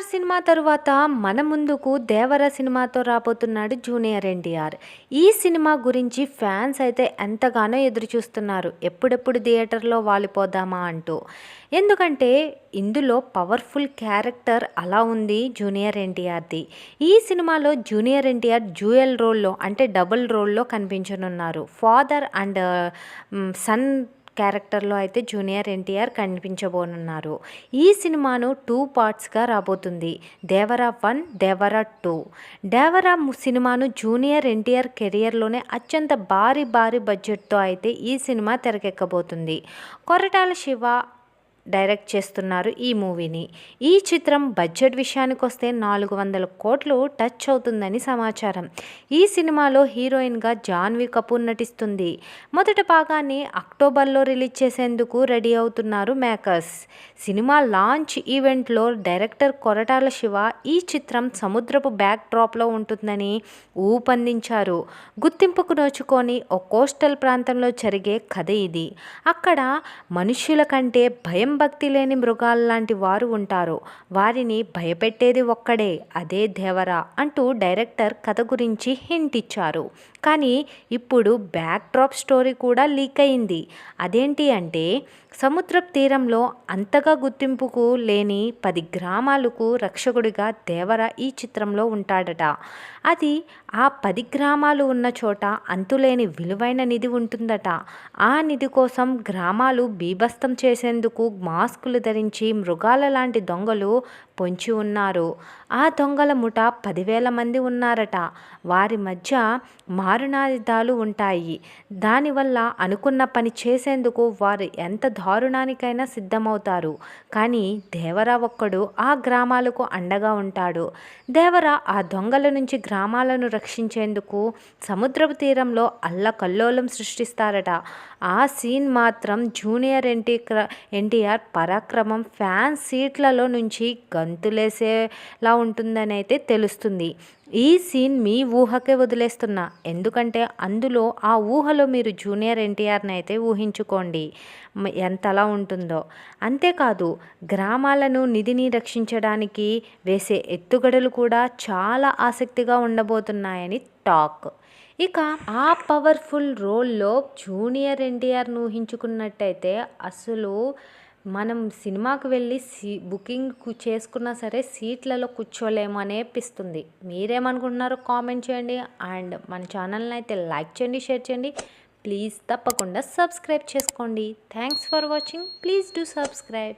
NTR cinema తరువాత మన ముందుకు దేవర సినిమాతో రాబోతున్నాడు జూనియర్ ఎన్టీఆర్. ఈ సినిమా గురించి ఫ్యాన్స్ అయితే ఎంతగానో ఎదురు చూస్తున్నారు ఎప్పుడెప్పుడు థియేటర్లో వాలిపోదామా అంటూ. ఎందుకంటే ఇందులో పవర్ఫుల్ క్యారెక్టర్ అలా ఉంది జూనియర్ ఎన్టీఆర్ది. ఈ సినిమాలో జూనియర్ ఎన్టీఆర్ జ్యూయల్ రోల్లో అంటే డబుల్ రోల్లో కనిపించనున్నారు. ఫాదర్ అండ్ సన్ క్యారెక్టర్లో అయితే జూనియర్ ఎన్టీఆర్ కనిపించబోనున్నారు. ఈ సినిమాను టూ పార్ట్స్గా రాబోతుంది. Devara one Devara two. Devara సినిమాను జూనియర్ ఎన్టీఆర్ కెరియర్లోనే అత్యంత భారీ భారీ బడ్జెట్తో అయితే ఈ సినిమా తెరకెక్కబోతుంది. కొరటాల శివ డైరెక్ట్ చేస్తున్నారు ఈ మూవీని. ఈ చిత్రం బడ్జెట్ విషయానికి వస్తే నాలుగు వందల కోట్లు టచ్ అవుతుందని సమాచారం. ఈ సినిమాలో హీరోయిన్గా జాన్వీ కపూర్ నటిస్తుంది. మొదటి భాగాన్ని అక్టోబర్లో రిలీజ్ చేసేందుకు రెడీ అవుతున్నారు మేకర్స్. సినిమా లాంచ్ ఈవెంట్లో డైరెక్టర్ కొరటాల శివ ఈ చిత్రం సముద్రపు బ్యాక్ డ్రాప్లో ఉంటుందని ఊపందించారు. గుర్తింపుకు నోచుకొని ఓ కోస్టల్ ప్రాంతంలో జరిగే కథ ఇది. అక్కడ మనుష్యుల కంటే భయం భక్తి లేని మృగాల్లాంటి వారు ఉంటారు వారిని భయపెట్టేది ఒక్కడే అదే దేవరా అంటూ డైరెక్టర్ కథ గురించి హింట్ ఇచ్చారు. కానీ ఇప్పుడు బ్యాక్ డ్రాప్ స్టోరీ కూడా లీక్ అయింది. అదేంటి అంటే సముద్ర తీరంలో అంతగా గుర్తింపుకు లేని పది గ్రామాలకు రక్షకుడిగా దేవర ఈ చిత్రంలో ఉంటాడట. అది ఆ పది గ్రామాలు ఉన్న చోట అంతులేని విలువైన నిధి ఉంటుందట. ఆ నిధి కోసం గ్రామాలు బీభస్తం చేసేందుకు మాస్కులు ధరించి మృగాల లాంటి దొంగలు పొంచి ఉన్నారు. ఆ దొంగల ముఠ పదివేల మంది ఉన్నారట. వారి మధ్య మా మారునాయుధాలు ఉంటాయి. దానివల్ల అనుకున్న పని చేసేందుకు వారు ఎంత దారుణానికైనా సిద్ధమవుతారు. కానీ దేవరా ఒక్కడు ఆ గ్రామాలకు అండగా ఉంటాడు. దేవరా ఆ దొంగల నుంచి గ్రామాలను రక్షించేందుకు సముద్రపు తీరంలో అల్లకల్లోలం సృష్టిస్తారట. ఆ సీన్ మాత్రం జూనియర్ ఎన్టీ ఎన్టీఆర్ పరాక్రమం ఫ్యాన్ సీట్లలో నుంచి గంతులేసేలా ఉంటుందని అయితే తెలుస్తుంది. ఈ సీన్ మీ ఊహకే వదిలేస్తున్నా. ఎందుకంటే అందులో ఆ ఊహలో మీరు జూనియర్ ఎన్టీఆర్ని అయితే ఊహించుకోండి. ఎంతలా ఉంటుందో. అంతేకాదు గ్రామాలను నిధిని రక్షించడానికి వేసే ఎత్తుగడలు కూడా చాలా ఆసక్తిగా ఉండబోతున్నాయని టాక్. ఇక ఆ పవర్ఫుల్ రోల్లో జూనియర్ ఎన్టీఆర్ను ఊహించుకున్నట్టయితే అసలు మనం సినిమాకు వెళ్ళి సీ బుకింగ్ కు- చేసుకున్నా సరే సీట్లలో కూర్చోలేము అనిపిస్తుంది. మీరేమనుకుంటున్నారో కామెంట్ చేయండి. అండ్ మన ఛానల్ని అయితే లైక్ చేయండి షేర్ చేయండి. ప్లీజ్ తప్పకుండా సబ్స్క్రైబ్ చేసుకోండి. Thanks for watching. Please do subscribe.